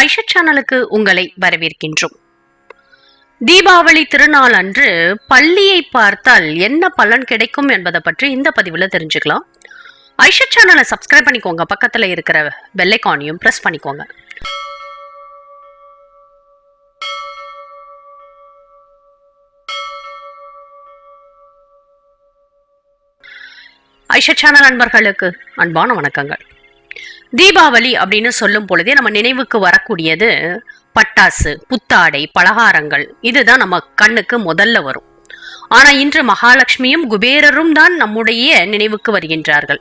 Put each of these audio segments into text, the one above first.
ஐஷா சேனலுக்கு உங்களை வரவேற்கின்றோம். தீபாவளி திருநாள் அன்று பள்ளியை பார்த்தால் என்ன பலன் கிடைக்கும் என்பதை பற்றி இந்த பதிவுல தெரிஞ்சுக்கலாம். ஐஷா சேனலை சப்ஸ்கிரைப் பண்ணிக்கோங்க. பக்கத்தில் இருக்கிற பெல்லைக்கானையும் பிரஸ் பண்ணிக்கோங்க. ஐஷா சேனல் அன்பர்களுக்கு அன்பான வணக்கங்கள். தீபாவளி அப்படின்னு சொல்லும் பொழுதே நம்ம நினைவுக்கு வரக்கூடியது பட்டாசு புத்தாடை பலகாரங்கள். இதுதான் நம்ம கண்ணுக்கு முதல்ல வரும். ஆனா இன்று மகாலட்சுமியும் குபேரரும் தான் நம்முடைய நினைவுக்கு வருகின்றார்கள்.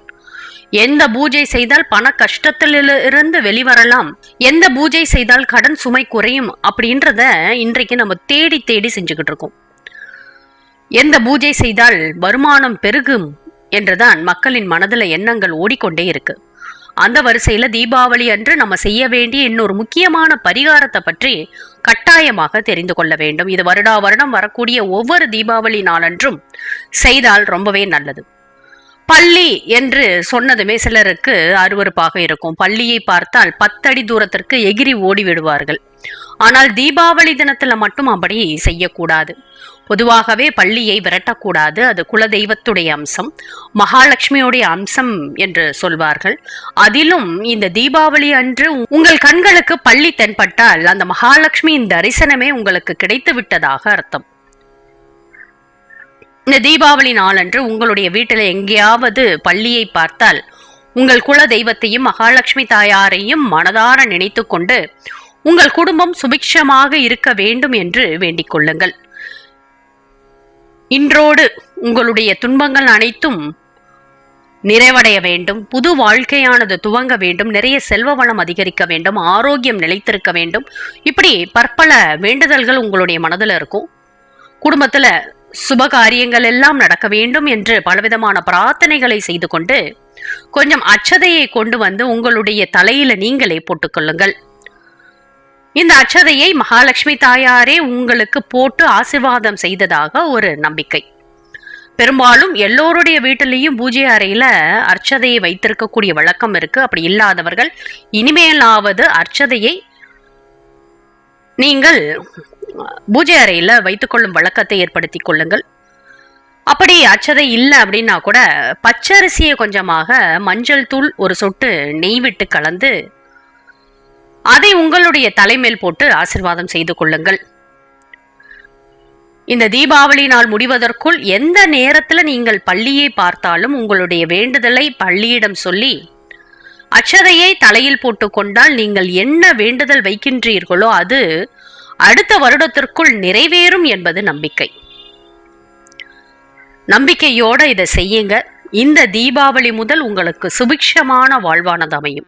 எந்த பூஜை செய்தால் பண கஷ்டத்திலிருந்து வெளிவரலாம்? எந்த பூஜை செய்தால் கடன் சுமை குறையும்? அப்படின்றத இன்றைக்கு நம்ம தேடி தேடி செஞ்சுக்கிட்டு இருக்கோம். எந்த பூஜை செய்தால் வருமானம் பெருகும் என்றுதான் மக்களின் மனதில் எண்ணங்கள் ஓடிக்கொண்டே இருக்குது அந்த வரிசையில தீபாவளி அன்று நம்ம செய்ய வேண்டிய இன்னொரு முக்கியமான பரிகாரத்தை பற்றி கட்டாயமாக தெரிந்து கொள்ள வேண்டும். இது வருடா வருடம் வரக்கூடிய ஒவ்வொரு தீபாவளி நாளன்றும் செய்தால் ரொம்பவே நல்லது. பள்ளி என்று சொன்னதுமே சிலருக்கு அருவருப்பாக இருக்கும். பள்ளியை பார்த்தால் பத்தடி தூரத்திற்கு எகிரி ஓடி விடுவார்கள். ஆனால் தீபாவளி தினத்துல மட்டும் அப்படி செய்யக்கூடாது. பொதுவாகவே பள்ளியை விரட்டக்கூடாது. அது குலதெய்வத்துடைய அம்சம். மகாலட்சுமியுடைய அம்சம் என்று சொல்வார்கள். அதிலும் இந்த தீபாவளி அன்று உங்கள் கண்களுக்கு பள்ளி தென்பட்டால் அந்த மகாலட்சுமியின் தரிசனமே உங்களுக்கு கிடைத்து விட்டதாக அர்த்தம். இந்த தீபாவளி நாளன்று உங்களுடைய வீட்டில் எங்கேயாவது பள்ளியை பார்த்தால் உங்கள் குல தெய்வத்தையும் மகாலட்சுமி தாயாரையும் மனதார நினைத்து கொண்டு உங்கள் குடும்பம் சுபிக்ஷமாக இருக்க வேண்டும் என்று வேண்டிக் கொள்ளுங்கள். இன்றோடு உங்களுடைய துன்பங்கள் அனைத்தும் நிறைவடைய வேண்டும். புது வாழ்க்கையானது துவங்க வேண்டும். நிறைய செல்வ வளம் அதிகரிக்க வேண்டும். ஆரோக்கியம் நிலைத்திருக்க வேண்டும். இப்படி பற்பல வேண்டுதல்கள் உங்களுடைய மனதில் இருக்கும். குடும்பத்தில் சுப காரியங்கள் எல்லாம் நடக்க வேண்டும் என்று பலவிதமான பிரார்த்தனைகளை செய்து கொண்டு கொஞ்சம் அச்சதையை கொண்டு வந்து உங்களுடைய தலையில நீங்களே போட்டுக்கொள்ளுங்கள் இந்த அச்சதையை மகாலட்சுமி தாயாரே உங்களுக்கு போட்டு ஆசிர்வாதம் செய்ததாக ஒரு நம்பிக்கை. பெரும்பாலும் எல்லோருடைய வீட்டிலையும் பூஜை அறையில அர்ச்சதையை வைத்திருக்கக்கூடிய வழக்கம் இருக்கு. அப்படி இல்லாதவர்கள் இனிமேலாவது அர்ச்சதையை நீங்கள் பூஜை அறையில வைத்துக்கொள்ளும் வழக்கத்தை ஏற்படுத்தி கொள்ளுங்கள். அப்படி அச்சதை இல்லை அப்படின்னா கூட பச்சரிசியை கொஞ்சமாக மஞ்சள் தூள் ஒரு சொட்டு நெய் விட்டு கலந்து அதை உங்களுடைய தலைமேல் போட்டு ஆசிர்வாதம் செய்து கொள்ளுங்கள். இந்த தீபாவளி நாள் முடிவதற்குள் எந்த நேரத்தில் நீங்கள் பள்ளியை பார்த்தாலும் உங்களுடைய வேண்டுதலை பள்ளியிடம் சொல்லி அச்சதையை தலையில் போட்டுக்கொண்டால் நீங்கள் என்ன வேண்டுதல் வைக்கின்றீர்களோ அது அடுத்த வருடத்திற்குள் நிறைவேறும் என்பது நம்பிக்கை. நம்பிக்கையோட இதை செய்யுங்க. இந்த தீபாவளி முதல் உங்களுக்கு சுபிக்ஷமான வாழ்வானது அமையும்.